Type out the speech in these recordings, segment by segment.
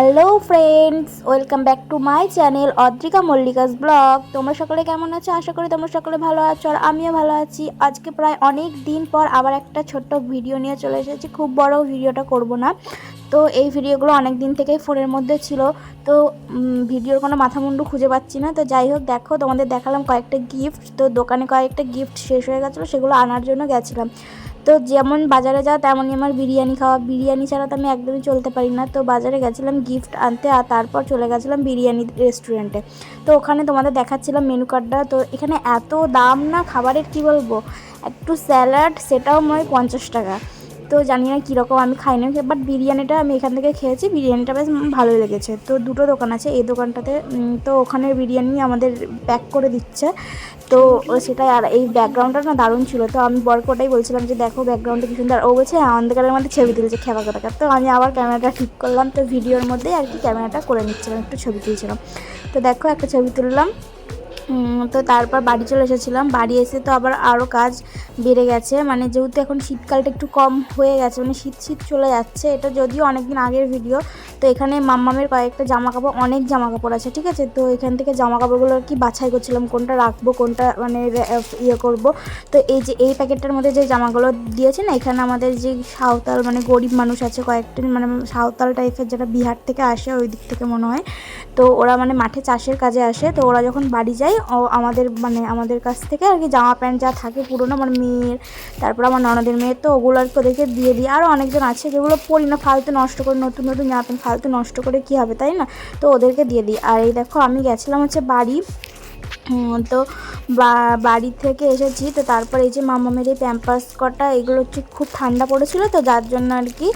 Hello friends welcome back to my channel Adrika Mallika's blog তোমরা সকলে কেমন আছো? আশা করি তোমরা সকলে ভালো আছো আর আমিও ভালো আছি। আজকে প্রায় অনেক দিন পর আবার একটা ছোট্ট ভিডিও নিয়ে চলে এসেছি। খুব বড় ভিডিওটা করব না। তো এই ভিডিওগুলো অনেক দিন থেকেই ফোনের মধ্যে ছিল। তো ভিডিওর কোনো মাথা মুন্ডু খুঁজে পাচ্ছি না। তো যাই হোক, দেখো, তোমাদের দেখালাম কয়েকটা গিফট তো দোকানে কয়েকটা গিফট শেষ হয়ে গেছিল, সেগুলো আনার জন্য গেছিলাম। তো যেমন বাজারে যাওয়া তেমনই আমার বিরিয়ানি খাওয়া। বিরিয়ানি ছাড়া তো আমি একদমই চলতে পারি না। তো বাজারে গেছিলাম গিফট আনতে, আর তারপর চলে গেছিলাম বিরিয়ানি রেস্টুরেন্টে তো ওখানে তোমাদের দেখাচ্ছিলাম মেনু কার্ডটা তো এখানে এত দাম না, খাবারের কি বলব? একটু স্যালাড সেটাও মনে হয় পঞ্চাশ টাকা। তো জানি না কীরকম, আমি খাই না বাট বিরিয়ানিটা আমি এখান থেকে খেয়েছি, বিরিয়ানিটা বেশ ভালোই লেগেছে। তো দুটো দোকান আছে, এই দোকানটাতে তো ওখানের বিরিয়ানি আমাদের প্যাক করে দিচ্ছে। তো সেটাই, আর এই ব্যাকগ্রাউন্ডটা না দারুণ ছিল। তো আমি বরকে ওটাই বলছিলাম যে, দেখো ব্যাকগ্রাউন্ডটা কি সুন্দর। ও বলছে হ্যাঁ অন্ধকারের মধ্যে ছবি তুলেছে খেলা কথা তো আমি আবার ক্যামেরাটা ঠিক করলাম, তো ভিডিওর মধ্যেই আর কি ক্যামেরাটা করে নিচ্ছিলাম, একটু ছবি তুলছিলাম। তো দেখো, একটা ছবি তুললাম। তো তারপর বাড়ি চলে এসেছিলাম। বাড়ি এসে তো আবার আরও কাজ বেড়ে গেছে। মানে যেহেতু এখন শীতকালটা একটু কম হয়ে গেছে মানে শীত শীত চলে যাচ্ছে। এটা যদিও অনেক দিন আগের ভিডিও তো এখানে মাম্মামের কয়েকটা জামা কাপড় অনেক জামা কাপড় আছে, ঠিক আছে? তো এখান থেকে জামা কাপড়গুলো আর কি বাছাই করছিলাম, কোনটা রাখব, কোনটা মানে ইয়ে করব। তো এই যে, এই প্যাকেটটার মধ্যে যে জামাগুলো দিয়েছে না, এখানে আমাদের যে সাঁওতাল মানে গরিব মানুষ আছে, কয়েকটা মানে সাঁওতাল টাইপের যারা বিহার থেকে আসে, ওই দিক থেকে মনে হয়। তো ওরা মানে মাঠে চাষের কাজে আসে, তো ওরা যখন বাড়ি যায়, ও আমাদের মানে আমাদের কাছ থেকে আর কি জামা প্যান্ট যা থাকে, পুরোনো আমার মেয়ের, তারপর আমার ননদের মেয়ের, তো ওগুলো আর কি ওদেরকে দিয়ে দিই। আরও অনেকজন আছে যেগুলো পরি না, ফালতু নষ্ট করে নতুন নতুন জামা প্যান্ট ফালতু নষ্ট করে কি হবে, তাই না? তো ওদেরকে দিয়ে দিই। আর এই দেখো, আমি গেছিলাম হচ্ছে বাড়ি। তো বাড়ি থেকে এসেছি, তো তারপর এই যে মামামের এই প্যাম্পাস কটা, এগুলো হচ্ছে খুব ঠান্ডা পড়েছিল, তো যার জন্য আর কি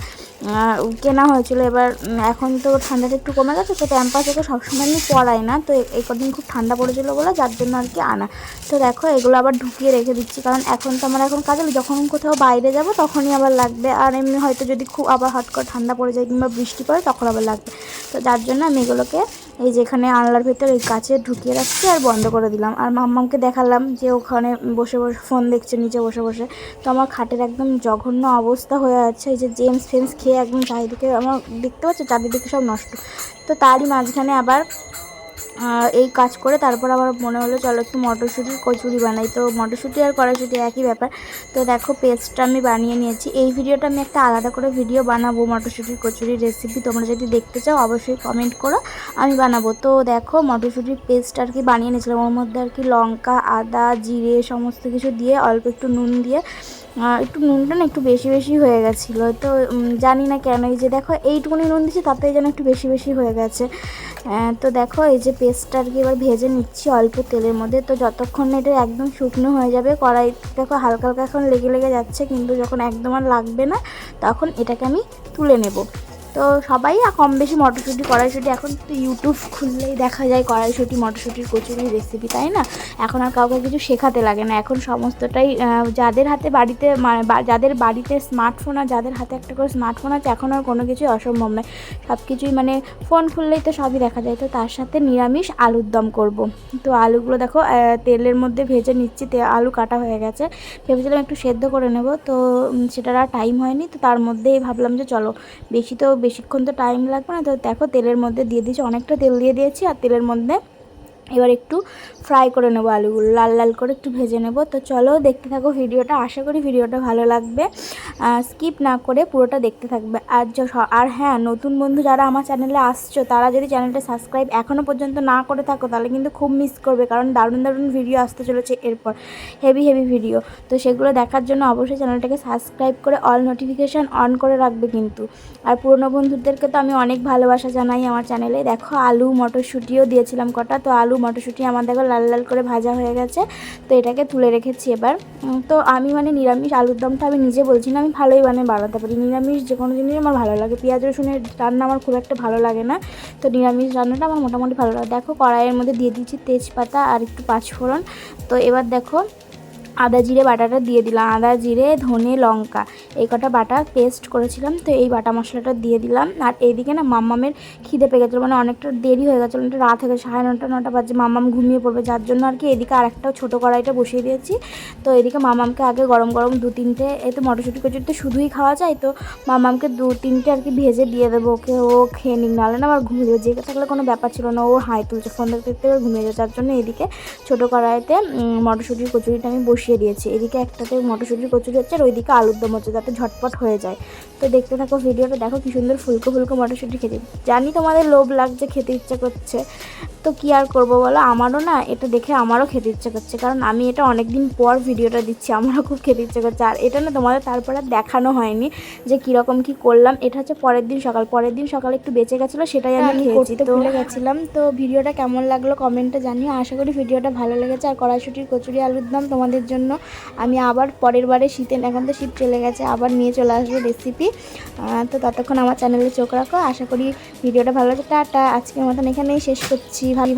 কেনা হয়েছিল। এবার এখন তো ঠান্ডাটা একটু কমে গেছে, তো প্যাম্পাস ওকে সবসময় আমি পড়াই না। তো এই কদিন খুব ঠান্ডা পড়েছিল বলে যার জন্য আর কি আনা। তো দেখো, এগুলো আবার ঢুকিয়ে রেখে দিচ্ছি, কারণ এখন তো আমার এখন কাজে যখন কোথাও বাইরে যাব তখনই আবার লাগবে। আর এমনি হয়তো যদি খুব আবার হট করে ঠান্ডা পড়ে যায় কিংবা বৃষ্টি পড়ে তখন আবার লাগবে। তো যার জন্য আমি এগুলোকে এই যেখানে আনলার ভেতর এই কাছে ঢুকিয়ে রাখছি আর বন্ধ করে দিলাম। আর মাম্মামকে দেখালাম যে ওখানে বসে বসে ফোন দেখছে, নিচে বসে বসে। তো আমার খাটের একদম জঘন্য অবস্থা হয়ে আছে। এই যে জেমস ফেমস খেয়ে একদম চারিদিকে আমার দেখতে পাচ্ছি? চারিদিকে সব নষ্ট। তো তারই মাঝখানে আবার এই কাজ করে তারপর আবার মনে হলো, চলো একটু মটরশুঁটির কচুরি বানাই। তো মটরশুঁটি আর কড়াইশুঁটি একই ব্যাপার। তো দেখো পেস্টটা আমি বানিয়ে নিয়েছি। এই ভিডিওটা আমি একটা আলাদা করে ভিডিও বানাবো মটরশুঁটির কচুরির রেসিপি তোমরা যদি দেখতে চাও, অবশ্যই কমেন্ট করো, আমি বানাবো। তো দেখো, মটরশুঁটির পেস্ট আর কি বানিয়ে নিয়েছিলাম। ওর মধ্যে আর কি লঙ্কা, আদা, জিরে সমস্ত কিছু দিয়ে অল্প একটু নুন দিয়ে একটু নুনটা না একটু বেশি বেশি হয়ে গেছিল। তো জানি না কেন, এই যে দেখো, এইটুকুনি নুন দিচ্ছি তাতে যেন একটু বেশি বেশি হয়ে গেছে। তো দেখো, এই যে পেস্টটা আর কি এবার ভেজে নিচ্ছি অল্প তেলের মধ্যে। তো যতক্ষণ এটা একদম শুকনো হয়ে যাবে, কড়াই দেখো হালকা হালকা এখন লেগে লেগে যাচ্ছে, কিন্তু যখন একদম আর লাগবে না, তখন এটাকে আমি তুলে নেব। তো সবাই কম বেশি মটরশুঁটি, কড়াইশুঁটি। এখন তো ইউটিউব খুললেই দেখা যায় কড়াইশুঁটি, মটরশুঁটির কচুরি রেসিপি তাই না? এখন আর কাউকে কিছু শেখাতে লাগে না। এখন সমস্তটাই যাদের হাতে বাড়িতে যাদের বাড়িতে স্মার্টফোন আর যাদের হাতে একটা করে স্মার্টফোন আছে, এখন আর কোনো কিছুই অসম্ভব নয়। সব কিছুই মানে ফোন খুললেই তো সবই দেখা যায়। তো তার সাথে নিরামিষ আলুর দম করব। তো আলুগুলো দেখো তেলের মধ্যে ভেজে নিচ্ছি। আলু কাটা হয়ে গেছে। ভেবেছিলাম একটু সেদ্ধ করে নেব। তো সেটার আর টাইম হয়নি। তো তার মধ্যেই ভাবলাম যে চলো, বেশি তো বেশিক্ষণ তো টাইম লাগবে না। তো দেখো তেলের মধ্যে দিয়ে দিয়েছি, অনেকটা তেল দিয়ে দিয়েছি আর তেলের মধ্যে এবার একটু ফ্রাই করে নেব আলুগুলো, লাল লাল করে একটু ভেজে নেব। তো চলো দেখতে থাকো ভিডিওটা, আশা করি ভিডিওটা ভালো লাগবে। স্কিপ না করে পুরোটা দেখতে থাকবে। আর আর হ্যাঁ নতুন বন্ধু যারা আমার চ্যানেলে আসছো, তারা যদি চ্যানেলটা সাবস্ক্রাইব এখনও পর্যন্ত না করে থাকো, তাহলে কিন্তু খুব মিস করবে। কারণ দারুণ দারুণ ভিডিও আসতে চলেছে এরপর। হেভি হেভি ভিডিও তো সেগুলো দেখার জন্য অবশ্যই চ্যানেলটাকে সাবস্ক্রাইব করে অল নোটিফিকেশান অন করে রাখবে কিন্তু। আর পুরনো বন্ধুদেরকে তো আমি অনেক ভালোবাসা জানাই আমার চ্যানেলে দেখো আলু মটরশুঁটিও দিয়েছিলাম কটা, তো আলু মটরশুঁটি আমার দেখো লাল লাল করে ভাজা হয়ে গেছে, তো এটাকে তুলে রেখেছি এবার। তো আমি মানে নিরামিষ আলুর দমটা আমি নিজে বলছি না, আমি ভালোই মানে বানাতে পারি। নিরামিষ যে কোনো জিনিস আমার ভালো লাগে। পেঁয়াজ, রসুনের রান্না আমার খুব একটা ভালো লাগে না, তো নিরামিষ রান্নাটা আমার মোটামুটি ভালো লাগে। দেখো কড়াইয়ের মধ্যে দিয়ে দিচ্ছি তেজপাতা আর একটু পাঁচফোড়ন। তো এবার দেখো আদা জিরে বাটাটা দিয়ে দিলাম। আদা, জিরে, ধনে, লঙ্কা এই কটা বাটা পেস্ট করেছিলাম, তো এই বাটা মশলাটা দিয়ে দিলাম। আর এইদিকে না মাম্মামের খিদে পেয়ে গেছিল মানে অনেকটা দেরি হয়ে গেছিল অনেকটা রাত হয়ে গেছে, সাড়ে নটা নটা বাজে মাম্মাম ঘুমিয়ে পড়বে, যার জন্য আর কি এদিকে আরেকটা ছোটো কড়াইটা বসিয়ে দিয়েছি। তো এদিকে মামামকে আগে গরম গরম দু তিনটে, এই তো মটরশুঁটি কচুরি তো শুধুই খাওয়া যায়, তো মামামকে দু তিনটে আর কি ভেজে দিয়ে দেবো ওকে, ও খেয়ে নিক, নাহলে না আমার ঘুমিয়ে জেগে থাকলে কোনো ব্যাপার ছিল না, ও হাই তুলছে ফোন দেখতে দেখতে ঘুমিয়ে যাবে যার জন্য এদিকে ছোটো কড়াইতে মটরশুঁটির কচুরিটা আমি বসিয়ে দিয়েছি। এদিকে একটাতে মটরশুঁটির কচুরি হচ্ছে আর ওইদিকে আলুর দম হচ্ছে যাতে ঝটপট হয়ে যায়। তো দেখতে থাকো ভিডিওটা, দেখো কি সুন্দর ফুলকো ফুলকো মটরশুঁটি খেতে। জানি তোমাদের লোভ লাগছে, খেতে ইচ্ছা করছে। তো কি আর করব বলো? আমারও না এটা দেখে আমারও খেতে ইচ্ছে করছে। কারণ আমি এটা অনেক দিন পর ভিডিওটা দিচ্ছি আমারও খুব খেতে ইচ্ছে করছে। আর এটা না তোমাদের তারপরে আর দেখানো হয়নি যে কীরকম কি করলাম। এটা হচ্ছে পরের দিন সকাল। পরের দিন সকালে একটু বেঁচে গেছিল সেটাই আমি খেয়েছি। তো ভুলে গেছিলাম। তো ভিডিওটা কেমন লাগল কমেন্টে জানিও। আশা করি ভিডিওটা ভালো লেগেছে। আর কড়াইশুটির কচুরি আলুর দম তোমাদের জন্য আমি আবার পরের বারে শীতে এখন তো শীত চলে গেছে আবার নিয়ে চলে আসব রেসিপি তো ততক্ষণ আমার চ্যানেলে চোখ রাখো। আশা করি ভিডিওটা ভালো লাগে টাটা। আজকের মতন এখানেই শেষ করছি। ভালো